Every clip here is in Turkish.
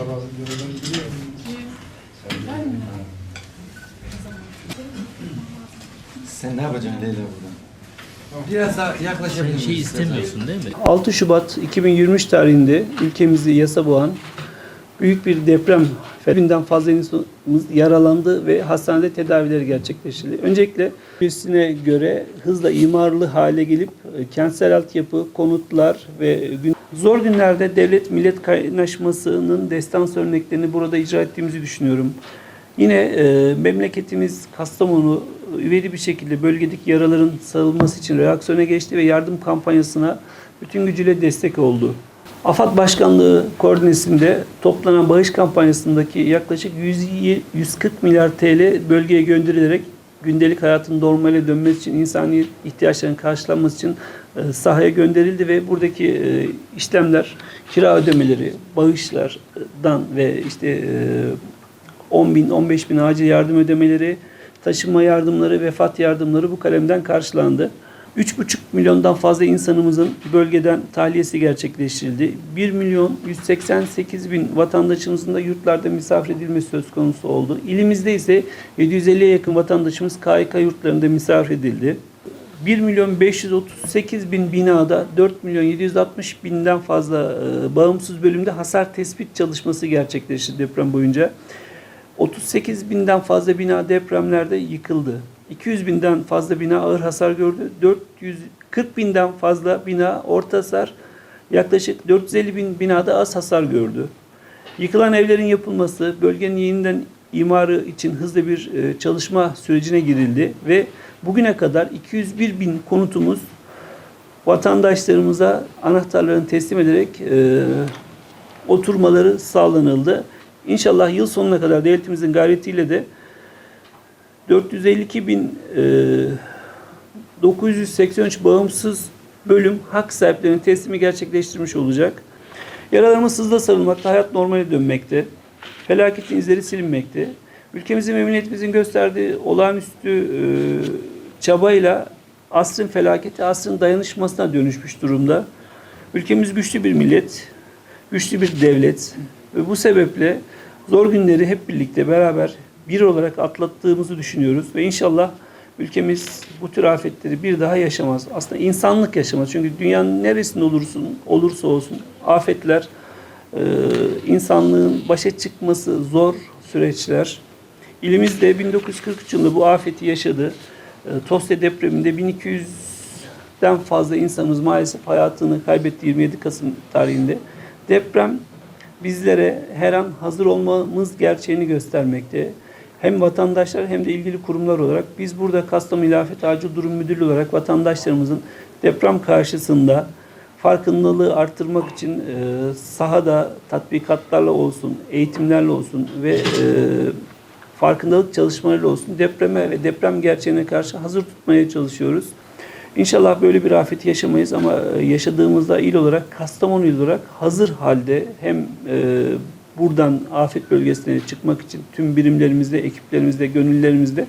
sabah görevden gidiyor. Sen ne yapacaksın Leyla buradan? Biraz daha yaklaşabilir Sen şey istemiyorsun değil mi? 6 Şubat 2023 tarihinde ülkemizi yasa boğan büyük bir deprem binden fazla insanımız yaralandı ve hastanede tedavileri gerçekleştirildi. Öncelikle birisine göre hızla imarlı hale gelip e, kentsel altyapı, konutlar ve gün- zor günlerde devlet millet kaynaşmasının destans örneklerini burada icra ettiğimizi düşünüyorum. Yine e, memleketimiz Kastamonu üveli bir şekilde bölgedeki yaraların sarılması için reaksiyona geçti ve yardım kampanyasına bütün gücüyle destek oldu. AFAD Başkanlığı koordinesinde toplanan bağış kampanyasındaki yaklaşık 100 140 milyar TL bölgeye gönderilerek gündelik hayatın normale dönmesi için, insani ihtiyaçların karşılanması için e, sahaya gönderildi ve buradaki e, işlemler, kira ödemeleri, bağışlardan ve işte e, 10 bin, 15 bin acil yardım ödemeleri, taşınma yardımları, vefat yardımları bu kalemden karşılandı. 3,5 milyondan fazla insanımızın bölgeden tahliyesi gerçekleştirildi. 1 milyon 188 bin vatandaşımızın da yurtlarda misafir edilmesi söz konusu oldu. İlimizde ise 750'ye yakın vatandaşımız KYK yurtlarında misafir edildi. 1 milyon 538 bin binada 4 milyon 760 binden fazla e, bağımsız bölümde hasar tespit çalışması gerçekleşti deprem boyunca. 38 binden fazla bina depremlerde yıkıldı. 200 binden fazla bina ağır hasar gördü. 440 binden fazla bina orta hasar, yaklaşık 450 bin binada az hasar gördü. Yıkılan evlerin yapılması, bölgenin yeniden imarı için hızlı bir e, çalışma sürecine girildi ve bugüne kadar 201 bin konutumuz vatandaşlarımıza anahtarlarını teslim ederek e, oturmaları sağlanıldı. İnşallah yıl sonuna kadar devletimizin gayretiyle de 452 bin e, 983 bağımsız bölüm hak sahiplerinin teslimi gerçekleştirmiş olacak. Yaralarımız hızla sarılmakta, hayat normale dönmekte. Felaketin izleri silinmekte. Ülkemizin ve milletimizin gösterdiği olağanüstü e, çabayla asrın felaketi, asrın dayanışmasına dönüşmüş durumda. Ülkemiz güçlü bir millet, güçlü bir devlet ve bu sebeple zor günleri hep birlikte beraber bir olarak atlattığımızı düşünüyoruz ve inşallah ülkemiz bu tür afetleri bir daha yaşamaz. Aslında insanlık yaşamaz. Çünkü dünyanın neresinde olursun, olursa olsun afetler e, insanlığın başa çıkması zor süreçler. İlimizde 1943 yılında bu afeti yaşadı. E, Tosya depreminde 1200'den fazla insanımız maalesef hayatını kaybetti 27 Kasım tarihinde. Deprem bizlere her an hazır olmamız gerçeğini göstermekte. Hem vatandaşlar hem de ilgili kurumlar olarak biz burada Kastamonu İlafet Acil Durum Müdürlüğü olarak vatandaşlarımızın deprem karşısında farkındalığı arttırmak için e, sahada tatbikatlarla olsun, eğitimlerle olsun ve e, farkındalık çalışmalarıyla olsun depreme ve deprem gerçeğine karşı hazır tutmaya çalışıyoruz. İnşallah böyle bir afeti yaşamayız ama e, yaşadığımızda il olarak, Kastamonu il olarak hazır halde hem e, buradan afet bölgesine çıkmak için tüm birimlerimizde, ekiplerimizde, gönüllerimizde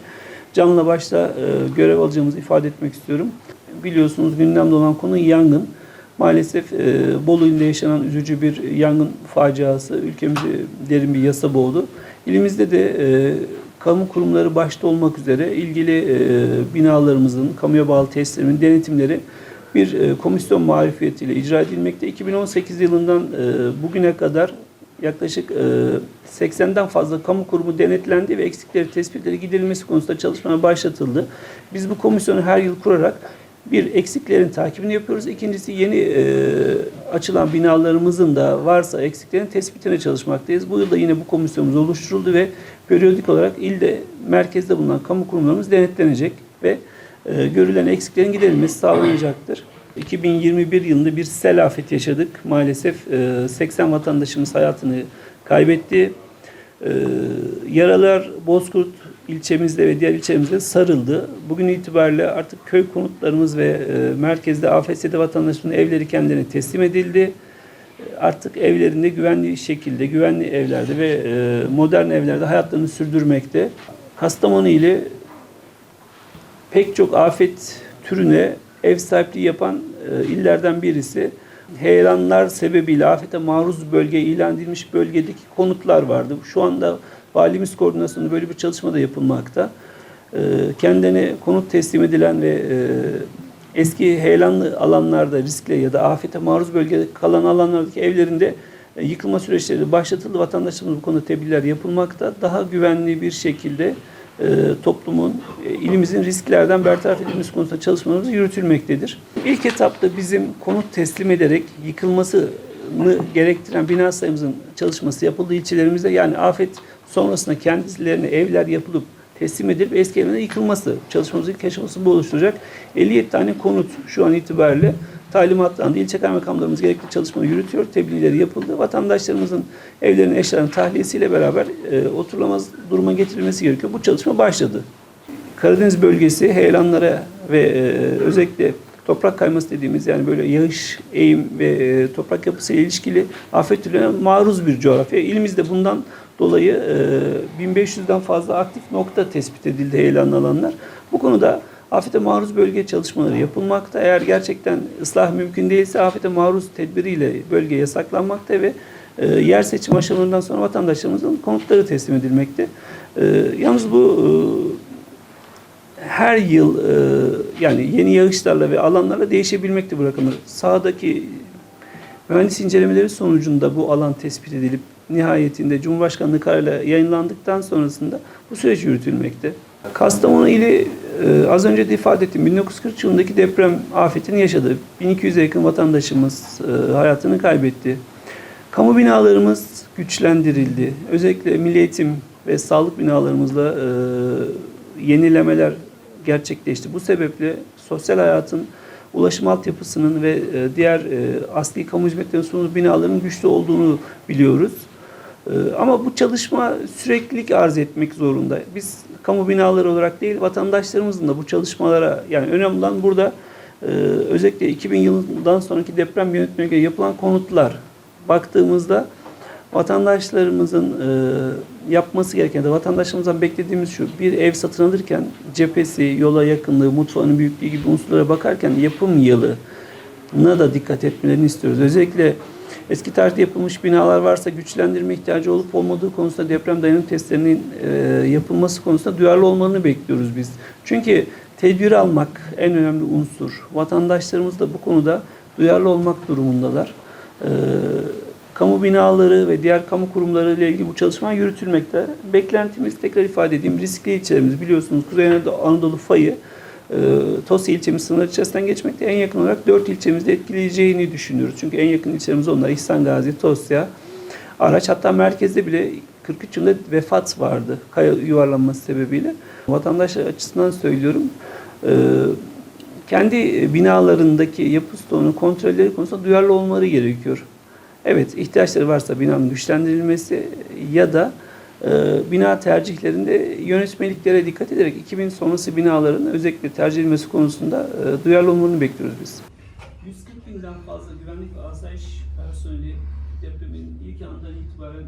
canla başla e, görev alacağımızı ifade etmek istiyorum. Biliyorsunuz gündemde olan konu yangın. Maalesef e, Bolu yaşanan üzücü bir yangın faciası ülkemizi derin bir yasa boğdu. İlimizde de e, kamu kurumları başta olmak üzere ilgili e, binalarımızın, kamuya bağlı tesislerimin denetimleri bir e, komisyon marifiyetiyle icra edilmekte. 2018 yılından e, bugüne kadar yaklaşık e, 80'den fazla kamu kurumu denetlendi ve eksikleri, tespitleri giderilmesi konusunda çalışmalar başlatıldı. Biz bu komisyonu her yıl kurarak bir eksiklerin takibini yapıyoruz. İkincisi yeni e, açılan binalarımızın da varsa eksiklerin tespitine çalışmaktayız. Bu yılda yine bu komisyonumuz oluşturuldu ve periyodik olarak ilde merkezde bulunan kamu kurumlarımız denetlenecek ve e, görülen eksiklerin giderilmesi sağlanacaktır. 2021 yılında bir sel afeti yaşadık. Maalesef e, 80 vatandaşımız hayatını kaybetti. E, yaralar Bozkurt ilçemizde ve diğer ilçemizde sarıldı. Bugün itibariyle artık köy konutlarımız ve e, merkezde AFS'de vatandaşların evleri kendilerine teslim edildi. Artık evlerinde güvenli şekilde, güvenli evlerde ve e, modern evlerde hayatlarını sürdürmekte. Kastamonu ile pek çok afet türüne ev sahipliği yapan e, illerden birisi. heyelanlar sebebiyle afete maruz bölge ilan edilmiş bölgedeki konutlar vardı. Şu anda valimiz koordinasyonunda böyle bir çalışma da yapılmakta. Ee, Kendine konut teslim edilen ve e, eski heyelanlı alanlarda riskle ya da afete maruz bölgede kalan alanlardaki evlerinde e, yıkılma süreçleri başlatıldı. Vatandaşlarımız bu konuda tebliğler yapılmakta. Daha güvenli bir şekilde e, toplumun, e, ilimizin risklerden bertaraf edilmesi konusunda çalışmalarımız yürütülmektedir. İlk etapta bizim konut teslim ederek yıkılmasını gerektiren bina sayımızın çalışması yapıldığı ilçelerimizde yani afet sonrasında kendilerine evler yapılıp teslim edilip eski evlerine yıkılması çalışmamızın ilk aşaması bu oluşturacak. 57 tane konut şu an itibariyle talimatlandı. İlçe kaymakamlarımız gerekli çalışma yürütüyor. Tebliğleri yapıldı. Vatandaşlarımızın evlerinin eşyalarının tahliyesiyle beraber e, oturulamaz duruma getirilmesi gerekiyor. Bu çalışma başladı. Karadeniz bölgesi heyelanlara ve e, özellikle toprak kayması dediğimiz yani böyle yağış, eğim ve e, toprak yapısıyla ilişkili afet türlerine maruz bir coğrafya. İlimizde bundan dolayı e, 1500'den fazla aktif nokta tespit edildi heyelanlı alanlar. Bu konuda afete maruz bölge çalışmaları yapılmakta. Eğer gerçekten ıslah mümkün değilse afete maruz tedbiriyle bölge yasaklanmakta ve e, yer seçim aşamalarından sonra vatandaşlarımızın konutları teslim edilmekte. E, yalnız bu e, her yıl e, yani yeni yağışlarla ve alanlarla değişebilmekte bu rakamlar. Sahadaki mühendis incelemeleri sonucunda bu alan tespit edilip nihayetinde Cumhurbaşkanlığı kararıyla yayınlandıktan sonrasında bu süreç yürütülmekte. Kastamonu ili e, az önce de ifade ettim 1940 yılındaki deprem afetini yaşadı. 1200'e yakın vatandaşımız e, hayatını kaybetti. Kamu binalarımız güçlendirildi. Özellikle milli eğitim ve sağlık binalarımızla e, yenilemeler gerçekleşti. Bu sebeple sosyal hayatın ulaşım altyapısının ve diğer asli kamu hizmetlerinin sunulduğu binaların güçlü olduğunu biliyoruz. E, Ama bu çalışma süreklilik arz etmek zorunda. Biz kamu binaları olarak değil, vatandaşlarımızın da bu çalışmalara yani önemli olan burada e, özellikle 2000 yılından sonraki deprem yönetmeliğine yapılan konutlar baktığımızda vatandaşlarımızın e, yapması gereken de vatandaşlarımızdan beklediğimiz şu bir ev satın alırken cephesi, yola yakınlığı, mutfağının büyüklüğü gibi unsurlara bakarken yapım yılına da dikkat etmelerini istiyoruz. Özellikle eski tarihte yapılmış binalar varsa güçlendirme ihtiyacı olup olmadığı konusunda deprem dayanıklı testlerinin e, yapılması konusunda duyarlı olmalarını bekliyoruz biz. Çünkü tedbir almak en önemli unsur. Vatandaşlarımız da bu konuda duyarlı olmak durumundalar. Ee, kamu binaları ve diğer kamu kurumları ile ilgili bu çalışma yürütülmekte. Beklentimiz tekrar ifade edeyim riskli ilçelerimiz biliyorsunuz Kuzey Anadolu fayı e, Tosya ilçemiz sınır içerisinden geçmekte en yakın olarak 4 ilçemizde etkileyeceğini düşünüyoruz. Çünkü en yakın ilçelerimiz onlar İhsan Gazi, Tosya, Araç hatta merkezde bile 43 yılında vefat vardı kaya yuvarlanması sebebiyle. Vatandaşlar açısından söylüyorum. e, kendi binalarındaki yapı stoğunun kontrolleri konusunda duyarlı olmaları gerekiyor. Evet, ihtiyaçları varsa binanın güçlendirilmesi ya da bina tercihlerinde yönetmeliklere dikkat ederek 2000 sonrası binaların özellikle tercih edilmesi konusunda e, duyarlı olmalarını bekliyoruz biz. 140 binden fazla güvenlik ve asayiş personeli depremin ilk anından itibaren